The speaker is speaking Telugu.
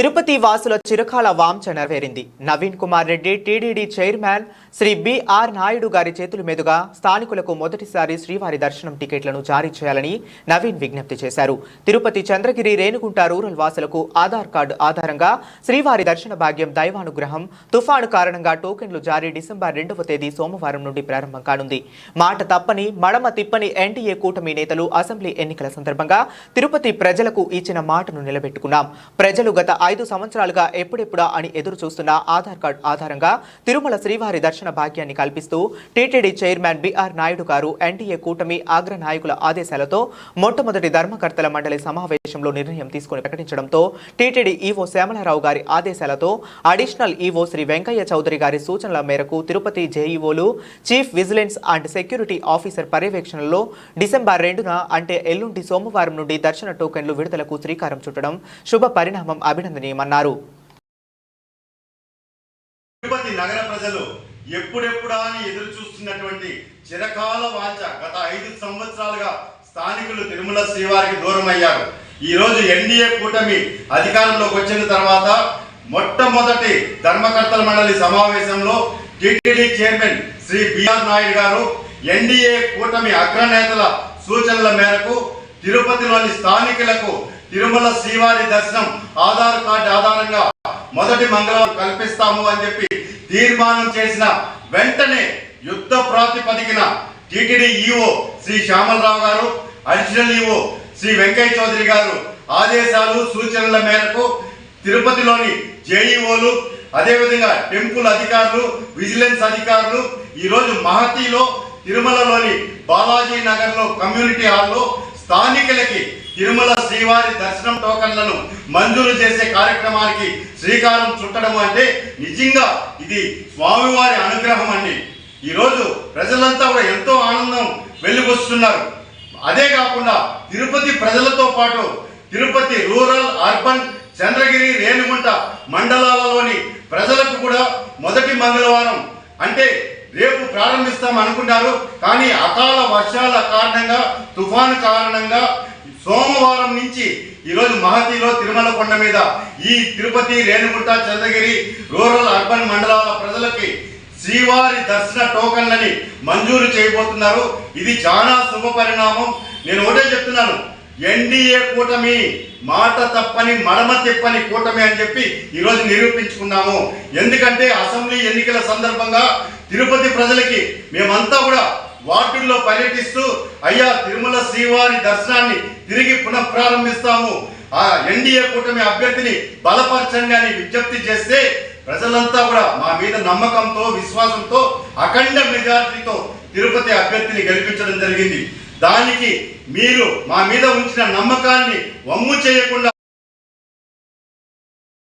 తిరుపతి వాసుల చిరకాల వాంఛ నెరవేరింది Naveen Kumar Reddy TTD chairman Shri BR Naidu గారి చేతుల మీదుగా స్థానికులకు మొదటిసారి శ్రీవారి దర్శనం టికెట్లను జారీ చేయాలని నవీన్ విజ్ఞప్తి చేశారు. తిరుపతి చంద్రగిరి రేణుగుంట రూరల్ వాసులకు ఆధార్ కార్డు ఆధారంగా శ్రీవారి దర్శన భాగ్యం దైవానుగ్రహం తుఫాను కారణంగా టోకెన్లు జారీ డిసెంబర్ రెండవ తేదీ సోమవారం నుండి ప్రారంభం కానుంది. మాట తప్పని మడమ తిప్పని ఎన్డీఏ కూటమి నేతలు అసెంబ్లీ ఎన్నికల సందర్భంగా తిరుపతి ప్రజలకు ఇచ్చిన మాటను నిలబెట్టుకున్నాం. ప్రజలు గత ఐదు సంవత్సరాలుగా ఎప్పుడెప్పుడా అని ఎదురు చూస్తున్న ఆధార్ కార్డు ఆధారంగా తిరుమల శ్రీవారి దర్శన భాగ్యాన్ని కల్పిస్తూ టీటీడీ చైర్మన్ బీఆర్ నాయుడు గారు ఎన్డీఏ కూటమి అగ్ర నాయకుల ఆదేశాలతో మొట్టమొదటి ధర్మకర్తల మండలి సమావేశంలో నిర్ణయం తీసుకుని ప్రకటించడంతో టీటీడీ ఈవో శ్యామలారావు గారి ఆదేశాలతో అడిషనల్ ఈవో శ్రీ వెంకయ్య చౌదరి గారి సూచనల మేరకు Tirupati జేఈఓలు chief vigilance and security officer పర్యవేక్షణలో డిసెంబర్ రెండున అంటే ఎల్లుండి సోమవారం నుండి దర్శన టోకెన్లు విడుదలకు శ్రీకారం చుట్టడం శుభ పరిణామం అభినందన అభినందనీయమన్నారు తిరుపతి నగర ప్రజలు ఎప్పుడెప్పుడా అని ఎదురు చూస్తున్నటువంటి చిరకాల వాంఛ గత ఐదు సంవత్సరాలుగా స్థానికులు తిరుమల శ్రీవారికి దూరం అయ్యారు ఈ రోజు ఎన్డీఏ కూటమి అధికారంలోకి వచ్చిన తర్వాత మొట్టమొదటి ధర్మకర్తల మండలి సమావేశంలో TTD chairman Shri BR Naidu గారు ఎన్డీఏ కూటమి అగ్రనేతల సూచనల మేరకు తిరుపతిలోని స్థానికులకు తిరుమల శ్రీవారి దర్శనం ఆధార్ కార్డు ఆధారంగా మొదటి మంగళవారం కల్పిస్తాము అని చెప్పి తీర్మానం చేసిన వెంటనే యుద్ధ ప్రాతిపదికన టిటిడి ఈఓ శ్రీ శ్యామలరావు గారు అడిషనల్ ఈఓ శ్రీ వెంకయ్య చౌదరి గారు ఆదేశాలు సూచనల మేరకు తిరుపతిలోని జేఈఓలు అదేవిధంగా టెంపుల్ అధికారులు విజిలెన్స్ అధికారులు ఈరోజు మహతిలో తిరుమలలోని బాలాజీ నగర్లో కమ్యూనిటీ హాల్లో స్థానికులకి తిరుమల శ్రీవారి దర్శనం టోకన్లను మంజూరు చేసే కార్యక్రమానికి శ్రీకారం చుట్టడం అంటే నిజంగా ఇది స్వామివారి అనుగ్రహం అండి. ఈరోజు ప్రజలంతా కూడా ఎంతో ఆనందం వెలుగొస్తున్నారు. అదే కాకుండా తిరుపతి ప్రజలతో పాటు తిరుపతి రూరల్ అర్బన్ చంద్రగిరి రేణుగుంట మండలాలలోని ప్రజలకు కూడా మొదటి మంగళవారం అంటే రేపు ప్రారంభిస్తాం అనుకున్నారు కానీ అకాల వర్షాల కారణంగా తుఫాను కారణంగా సోమవారం నుంచి ఈరోజు మహతిలో తిరుమల కొండ మీద ఈ తిరుపతి రేణుగుంట చంద్రగిరి రూరల్ అర్బన్ మండలాల ప్రజలకి శ్రీవారి దర్శన టోకన్లని మంజూరు చేయబోతున్నారు. ఇది చాలా శుభ పరిణామం. నేను ఒకటే చెప్తున్నాను. ఎన్డీఏ కూటమి మాట తప్పని మడమ తిప్పని కూటమి అని చెప్పి ఈరోజు నిరూపించుకున్నాము. ఎందుకంటే అసెంబ్లీ ఎన్నికల సందర్భంగా తిరుపతి ప్రజలకి మేమంతా కూడా వార్డుల్లో పర్యటిస్తూ అయ్యా తిరుమల శ్రీవారి దర్శనాన్ని తిరిగి పునఃప్రారంభిస్తాము ఆ ఎన్డీఏ కూటమి అభ్యర్థిని బలపరచండి అని విజ్ఞప్తి చేస్తే ప్రజలంతా కూడా మా మీద నమ్మకంతో విశ్వాసంతో అఖండ మెజార్టీతో తిరుపతి అభ్యర్థిని గెలిపించడం జరిగింది. దానికి మీరు మా మీద ఉంచిన నమ్మకాన్ని వమ్ము చేయకుండా